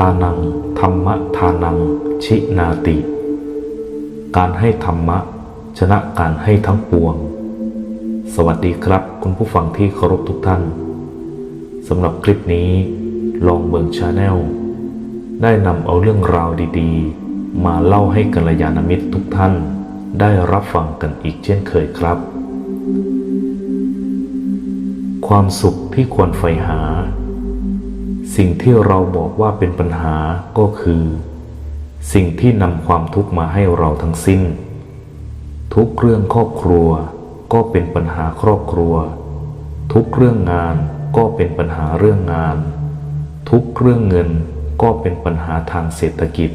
ทานัง ธรรมทานัง ชินาติ การให้ธรรมะ ชนะการให้ทั้งปวง สวัสดีครับ คุณผู้ฟังที่เคารพทุกท่านสำหรับคลิปนี้ ลองเบิงชาแนลได้นำเอาเรื่องราวดีๆ มาเล่าให้กัลยาณมิตรทุกท่าน ได้รับฟังกันอีกเช่นเคยครับ ความสุขที่ควรใฝ่หา สิ่งที่เราบอกว่าเป็นปัญหาก็คือ สิ่งที่นำความทุกข์มาให้เราทั้งสิ้น ทุกเรื่องครอบครัวก็เป็นปัญหาครอบครัว ทุกเรื่องงานก็เป็นปัญหาเรื่องงาน ทุกเรื่องเงินก็เป็นปัญหาทางเศรษฐกิจ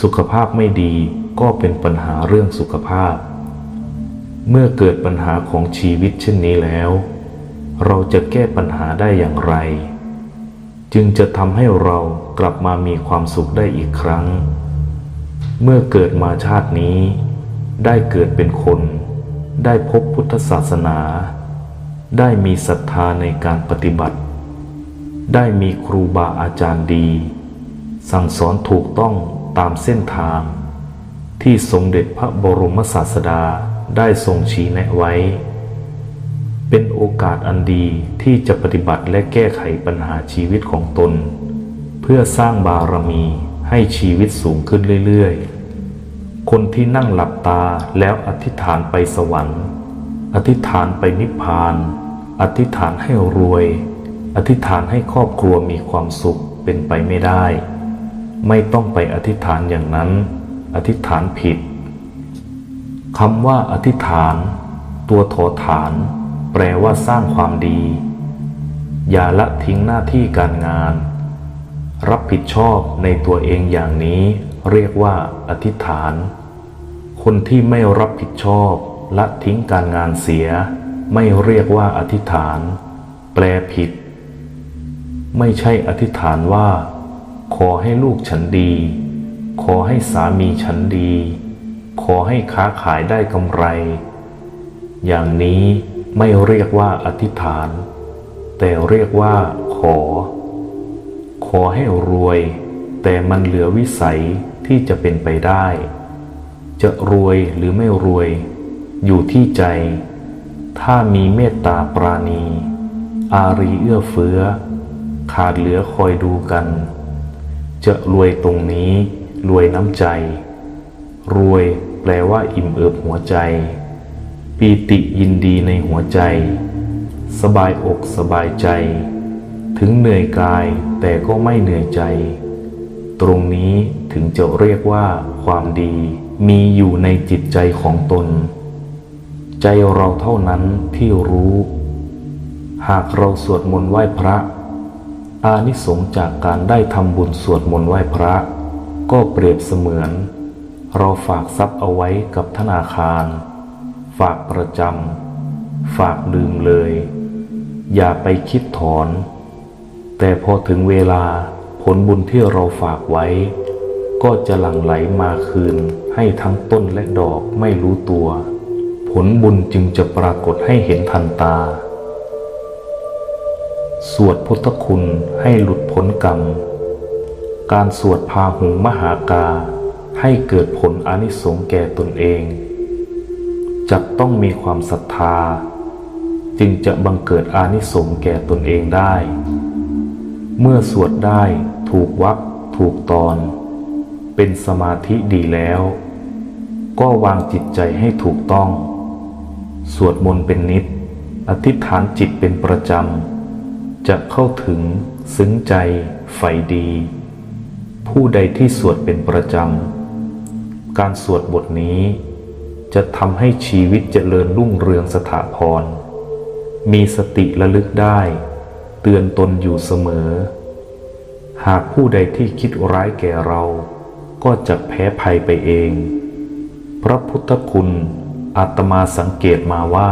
สุขภาพไม่ดีก็เป็นปัญหาเรื่องสุขภาพ เมื่อเกิดปัญหาของชีวิตเช่นนี้แล้ว เราจะแก้ปัญหาได้อย่างไร จึงจะทำให้เรากลับมามีความสุขได้อีกครั้ง เมื่อเกิดมาชาตินี้ ได้เกิดเป็นคน ได้พบพุทธศาสนา ได้มีศรัทธาในการปฏิบัติ ได้มีครูบาอาจารย์ดี สั่งสอนถูกต้องตามเส้นทาง ที่สมเด็จพระบรมศาสดาได้ทรงชี้แนะไว้ เป็นโอกาสอันดีที่จะปฏิบัติและแก้ไขปัญหาชีวิตของตน เพื่อสร้างบารมีให้ชีวิตสูงขึ้นเรื่อยๆ คนที่นั่งหลับตาแล้วอธิษฐานไปสวรรค์ อธิษฐานไปนิพพาน อธิษฐานให้รวย อธิษฐานให้ครอบครัวมีความสุขเป็นไปไม่ได้ ไม่ต้องไปอธิษฐานอย่างนั้น อธิษฐานผิดคำว่าอธิษฐาน ตัวโถฐาน แปลว่าสร้างความดี อย่าละทิ้งหน้าที่การงาน รับผิดชอบในตัวเองอย่างนี้เรียกว่า อธิษฐาน คนที่ไม่รับผิดชอบละทิ้งการงานเสีย ไม่เรียกว่าอธิษฐาน แปลผิด ไม่ใช่อธิษฐานว่า ขอให้ลูกฉันดี ขอให้สามีฉันดี ขอให้ค้าขายได้กำไร อย่างนี้ ไม่เรียกว่าอธิษฐาน แต่เรียกว่าขอ ขอให้รวย แต่มันเหลือวิสัยที่จะเป็นไปได้ จะรวยหรือไม่รวย อยู่ที่ใจ ถ้ามีเมตตาปราณี อารีเอื้อเฟื้อ ขาดเหลือคอยดูกัน จะรวยตรงนี้ รวยน้ำใจ รวยแปลว่าอิ่มเอิบหัวใจ ปีติยินดีในหัวใจ สบายอกสบายใจ ถึงเหนื่อยกายแต่ก็ไม่เหนื่อยใจ ตรงนี้ถึงจะเรียกว่าความดีมีอยู่ในจิตใจของตน ใจเราเท่านั้นที่รู้ หากเราสวดมนต์ไหว้พระ อานิสงส์จากการได้ทำบุญสวดมนต์ไหว้พระ ก็เปรียบเสมือน เราฝากทรัพย์เอาไว้กับธนาคารากประจำ ฝากลืมเลย อย่าไปคิดถอน แต่พอถึงเวลาผลบุญที่เราฝากไว้ ก็จะหลั่งไหลมาคืนให้ทั้งต้นและดอกไม่รู้ตัว ผลบุญจึงจะปรากฏให้เห็นทันตา สวดพุทธคุณให้หลุดพ้นกรรม การสวดพาหุงมหากาให้เกิดผลอนิสงส์แก่ตนเอง จะต้องมีความศรัทธา จึงจะบังเกิดอานิสงส์แก่ตนเองได้ เมื่อสวดได้ถูกวักถูกตอน เป็นสมาธิดีแล้ว ก็วางจิตใจให้ถูกต้อง สวดมนต์เป็นนิด อธิษฐานจิตเป็นประจำ จะเข้าถึงซึ้งใจใฝ่ดี ผู้ใดที่สวดเป็นประจำ การสวดบทนี้ จะทำให้ชีวิตเจริญรุ่งเรืองสถาพร มีสติระลึกได้ เตือนตนอยู่เสมอ หากผู้ใดที่คิดร้ายแก่เรา ก็จะแพ้ภัยไปเอง พระพุทธคุณอาตมาสังเกตมาว่า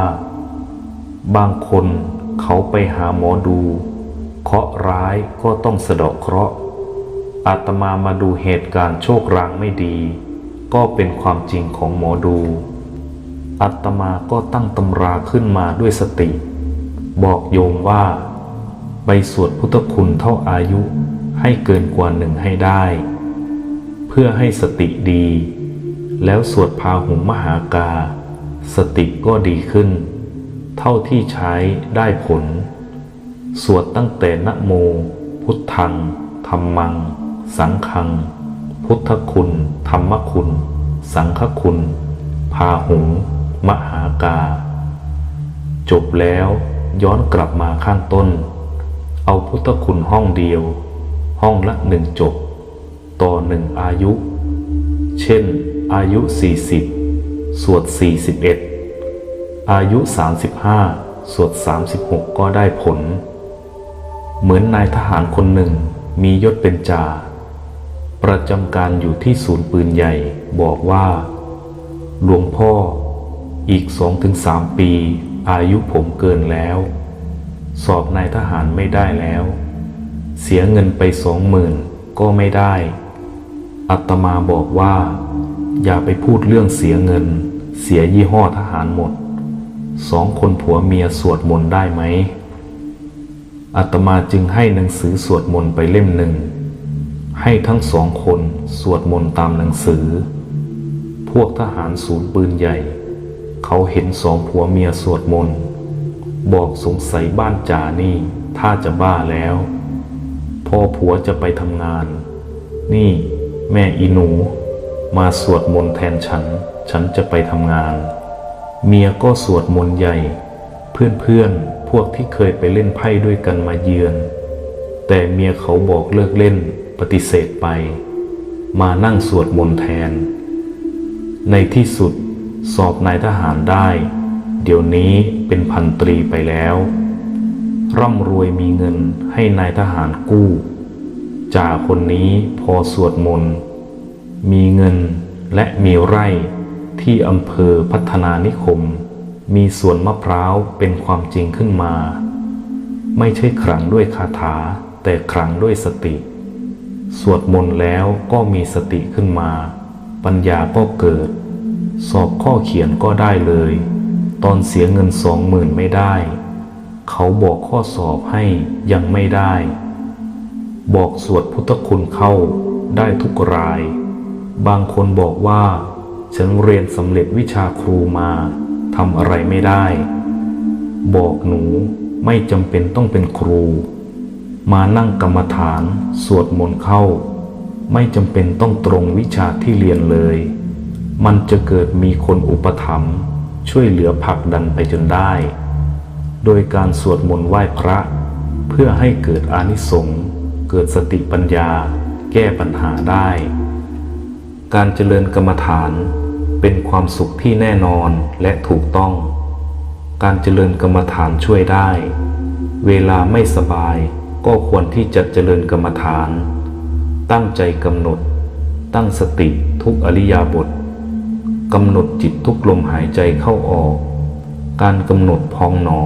บางคนเขาไปหาหมอดู เคราะร้ายก็ต้องสะเดาะเคราะห์อาตมามาดูเหตุการณ์โชครางไม่ดี ก็เป็นความจริงของหมอดู อาตมาก็ตั้งตำราขึ้นมาด้วยสติ บอกโยมว่า ไปสวดพุทธคุณเท่าอายุให้เกินกว่าหนึ่งให้ได้ เพื่อให้สติดี แล้วสวดพาหุงมหากา สติก็ดีขึ้น เท่าที่ใช้ได้ผล สวดตั้งแต่นะโม พุทธังธรรมัง สังฆัง พุทธคุณ ธรรมคุณ สังฆคุณ พาหุง มหากา จบแล้วย้อนกลับมาข้างต้น เอาพุทธคุณห้องเดียว ห้องละหนึ่งจบ ต่อหนึ่งอายุ เช่น อายุ 40 สวด 41 อายุ 35 สวด 36 ก็ได้ผล เหมือนนายทหารคนหนึ่งมียศเป็นจ่าประจำการอยู่ที่ศูนย์ปืนใหญ่บอกว่า หลวงพ่อ อีกสองถึงสามปี อายุผมเกินแล้ว สอบนายทหารไม่ได้แล้ว เสียเงินไปสองหมื่นก็ไม่ได้ อัตมาบอกว่า อย่าไปพูดเรื่องเสียเงิน เสียยี่ห้อทหารหมด สองคนผัวเมียสวดมนต์ได้ไหมอัตมาจึงให้หนังสือสวดมนต์ไปเล่มหนึ่ง ให้ทั้งสองคนสวดมนต์ตามหนังสือ พวกทหารศูนย์ปืนใหญ่ เขาเห็นสองผัวเมียสวดมนต์ บอกสงสัยบ้านจ่านี่ ถ้าจะบ้าแล้ว พ่อผัวจะไปทำงาน นี่แม่อีหนู มาสวดมนต์แทนฉัน ฉันจะไปทำงาน เมียก็สวดมนต์ใหญ่ เพื่อนๆ พวกที่เคยไปเล่นไพ่ด้วยกันมาเยือน แต่เมียเขาบอกเลิกเล่นปฏิเสธไป มานั่งสวดมนต์แทน ในที่สุด สอบนายทหารได้ เดี๋ยวนี้เป็นพันตรีไปแล้ว ร่ำรวยมีเงินให้นายทหารกู้จ่าคนนี้พอสวดมนต์มีเงินและมีไร่ที่อำเภอพัฒนานิคม มีสวนมะพร้าวเป็นความจริงขึ้นมา ไม่ใช่ขลังด้วยคาถาแต่ขลังด้วยสติ สวดมนต์แล้วก็มีสติขึ้นมา ปัญญาก็เกิด สอบข้อเขียนก็ได้เลย ตอนเสียเงินสองหมื่นไม่ได้ เขาบอกข้อสอบให้ยังไม่ได้ บอกสวดพุทธคุณเข้าได้ทุกราย บางคนบอกว่า ฉันเรียนสำเร็จวิชาครูมาทำอะไรไม่ได้ บอกหนูไม่จำเป็นต้องเป็นครู มานั่งกรรมฐานสวดมนต์เข้า ไม่จำเป็นต้องตรงวิชาที่เรียนเลย มันจะเกิดมีคนอุปถัมภ์ช่วยเหลือผลักดันไปจนได้ โดยการสวดมนต์ไหว้พระ เพื่อให้เกิดอานิสงส์เกิดสติปัญญา แก้ปัญหาได้ การเจริญกรรมฐานเป็นความสุขที่แน่นอนและถูกต้อง การเจริญกรรมฐานช่วยได้ เวลาไม่สบายก็ควรที่จะเจริญกรรมฐาน ตั้งใจกำหนด ตั้งสติทุกอริยาบท กำหนดจิตทุกลมหายใจเข้าออก การกำหนดพองหนอ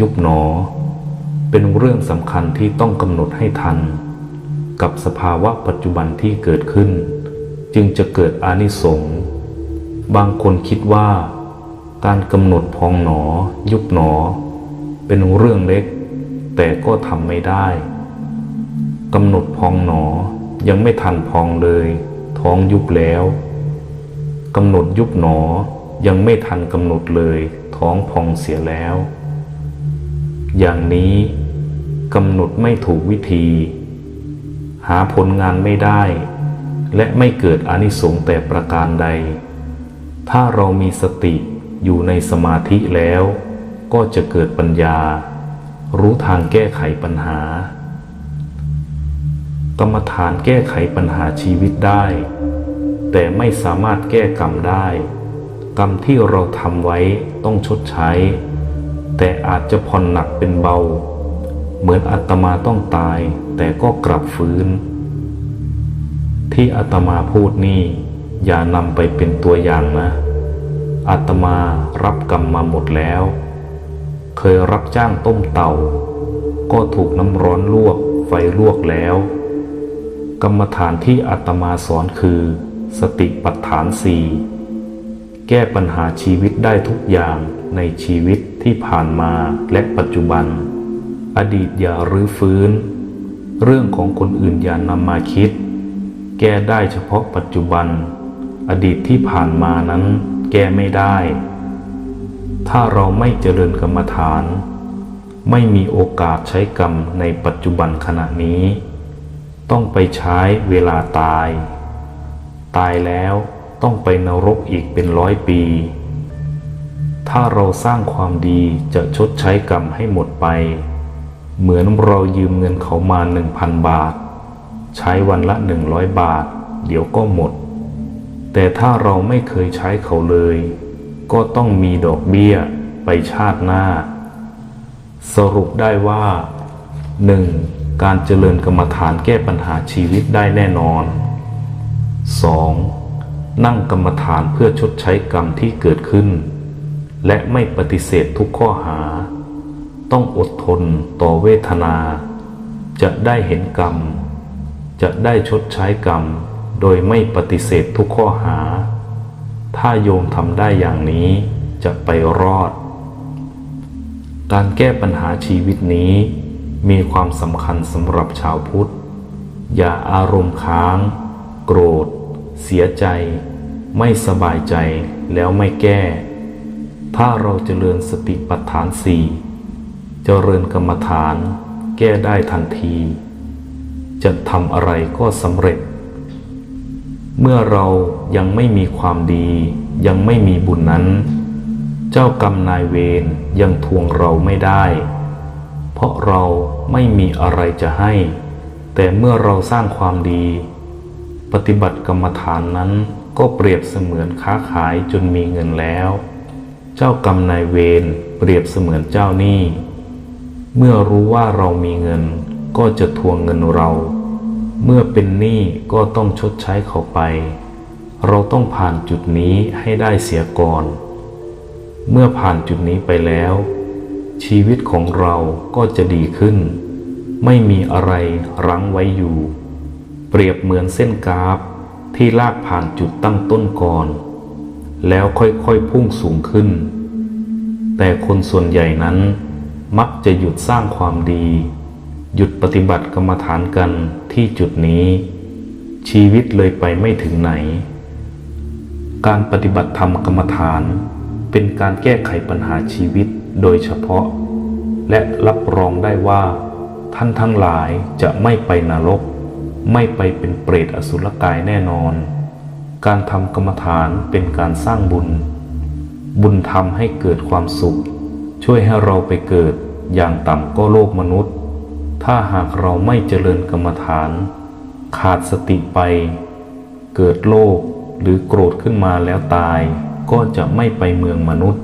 ยุบหนอ เป็นเรื่องสำคัญที่ต้องกำหนดให้ทัน กับสภาวะปัจจุบันที่เกิดขึ้น จึงจะเกิดอานิสงส์บางคนคิดว่า การกำหนดพองหนอ ยุบหนอ เป็นเรื่องเล็ก แต่ก็ทำไม่ได้กำหนดพองหนอยังไม่ทันพองเลย ท้องยุบแล้ว กำหนดยุบหนอยังไม่ทันกำหนดเลยท้องพองเสียแล้ว อย่างนี้กำหนดไม่ถูกวิธี หาผลงานไม่ได้ และไม่เกิดอนิสงส์แต่ประการใด ถ้าเรามีสติอยู่ในสมาธิแล้ว ก็จะเกิดปัญญา รู้ทางแก้ไขปัญหา กรรมฐานแก้ไขปัญหาชีวิตได้ แต่ไม่สามารถแก้กรรมได้ กรรมที่เราทำไว้ต้องชดใช้ แต่อาจจะผ่อนหนักเป็นเบา เหมือนอาตมาต้องตาย แต่ก็กลับฟื้น ที่อาตมาพูดนี่ อย่านำไปเป็นตัวอย่างนะอาตมารับกรรมมาหมดแล้ว เคยรับจ้างต้มเต่า ก็ถูกน้ำร้อนลวกไฟลวกแล้ว กรรมฐานที่อาตมาสอนคือ สติปัฏฐานสี่แก้ปัญหาชีวิตได้ทุกอย่างในชีวิตที่ผ่านมาและปัจจุบัน อดีตอย่ารื้อฟื้น เรื่องของคนอื่นอย่านำมาคิด แก้ได้เฉพาะปัจจุบัน อดีตที่ผ่านมานั้น แก้ไม่ได้ ถ้าเราไม่เจริญกรรมฐาน ไม่มีโอกาสใช้กรรมในปัจจุบันขณะนี้ ต้องไปใช้เวลาตาย ตายแล้วต้องไปนรกอีกเป็นร้อยปี ถ้าเราสร้างความดีจะชดใช้กรรมให้หมดไป เหมือนเรายืมเงินเขามาหนึ่งพันบาท ใช้วันละหนึ่งร้อยบาท เดี๋ยวก็หมด แต่ถ้าเราไม่เคยใช้เขาเลย ก็ต้องมีดอกเบี้ยไปชาติหน้า สรุปได้ว่า 1. การเจริญกรรมฐานแก้ปัญหาชีวิตได้แน่นอน 2. นั่งกรรมฐานเพื่อชดใช้กรรมที่เกิดขึ้น และไม่ปฏิเสธทุกข้อหา ต้องอดทนต่อเวทนา จะได้เห็นกรรม จะได้ชดใช้กรรม โดยไม่ปฏิเสธทุกข้อหา ถ้าโยมทำได้อย่างนี้จะไปรอด การแก้ปัญหาชีวิตนี้ มีความสำคัญสำหรับชาวพุทธ อย่าอารมณ์ค้าง โกรธ เสียใจ ไม่สบายใจแล้วไม่แก้ ถ้าเราจเจริญสติปัฏฐานสี่เจริญกรรมฐาน แก้ได้ทันที จะทำอะไรก็สำเร็จ เมื่อเรายังไม่มีความดี ยังไม่มีบุญนั้น เจ้ากรรมนายเวรยังทวงเราไม่ได้ เพราะเราไม่มีอะไรจะให้ แต่เมื่อเราสร้างความดี ปฏิบัติกรรมฐานนั้นก็เปรียบเสมือนค้าขายจนมีเงินแล้ว เจ้ากรรมนายเวรเปรียบเสมือนเจ้าหนี้ เมื่อรู้ว่าเรามีเงินก็จะทวงเงินเรา เมื่อเป็นหนี้ก็ต้องชดใช้เขาไป เราต้องผ่านจุดนี้ให้ได้เสียก่อน เมื่อผ่านจุดนี้ไปแล้ว ชีวิตของเราก็จะดีขึ้น ไม่มีอะไรรั้งไว้อยู่ รียบเหมือนเส้นกราฟที่ลากผ่านจุดตั้งต้นก่อน แล้วค่อยๆพุ่งสูงขึ้น แต่คนส่วนใหญ่นั้นมักจะหยุดสร้างความดี หยุดปฏิบัติกรรมฐานกันที่จุดนี้ ชีวิตเลยไปไม่ถึงไหน การปฏิบัติธรรมกรรมฐาน เป็นการแก้ไขปัญหาชีวิตโดยเฉพาะ และรับรองได้ว่า ท่านทั้งหลายจะไม่ไปนรก ไม่ไปเป็นเปรตอสุรกายแน่นอน การทำกรรมฐานเป็นการสร้างบุญ บุญทำให้เกิดความสุข ช่วยให้เราไปเกิดอย่างต่ำก็โลกมนุษย์ ถ้าหากเราไม่เจริญกรรมฐาน ขาดสติไป เกิดโลภหรือโกรธขึ้นมาแล้วตาย ก็จะไม่ไปเมืองมนุษย์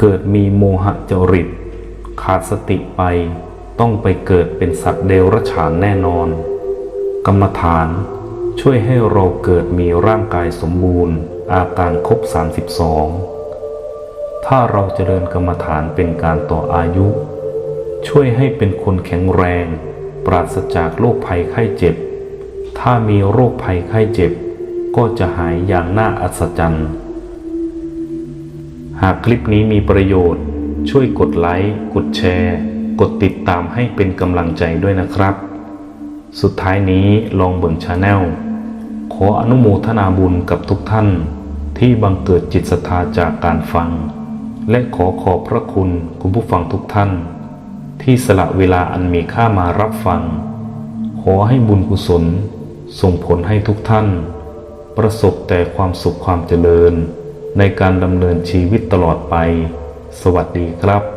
เกิดมีโมหะจริต ขาดสติไป ต้องไปเกิดเป็นสัตว์เดรัจฉานแน่นอน กรรมฐาน ช่วยให้เราเกิดมีร่างกายสมบูรณ์ อาการครบ 32 ถ้าเราเจริญกรรมฐานเป็นการต่ออายุ ช่วยให้เป็นคนแข็งแรง ปราศจากโรคภัยไข้เจ็บ ถ้ามีโรคภัยไข้เจ็บ ก็จะหายอย่างน่าอัศจรรย์ หากคลิปนี้มีประโยชน์ ช่วยกดไลค์ กดแชร์ กดติดตามให้เป็นกำลังใจด้วยนะครับ สุดท้ายนี้ลองเบิ่งชาแนลขออนุโมทนาบุญกับทุกท่าน ที่บังเกิดจิตศรัทธาจากการฟัง และขอขอบพระคุณคุณผู้ฟังทุกท่าน ที่สละเวลาอันมีค่ามารับฟัง ขอให้บุญกุศล ส่งผลให้ทุกท่าน ประสบแต่ความสุขความเจริญ ในการดำเนินชีวิตตลอดไป สวัสดีครับ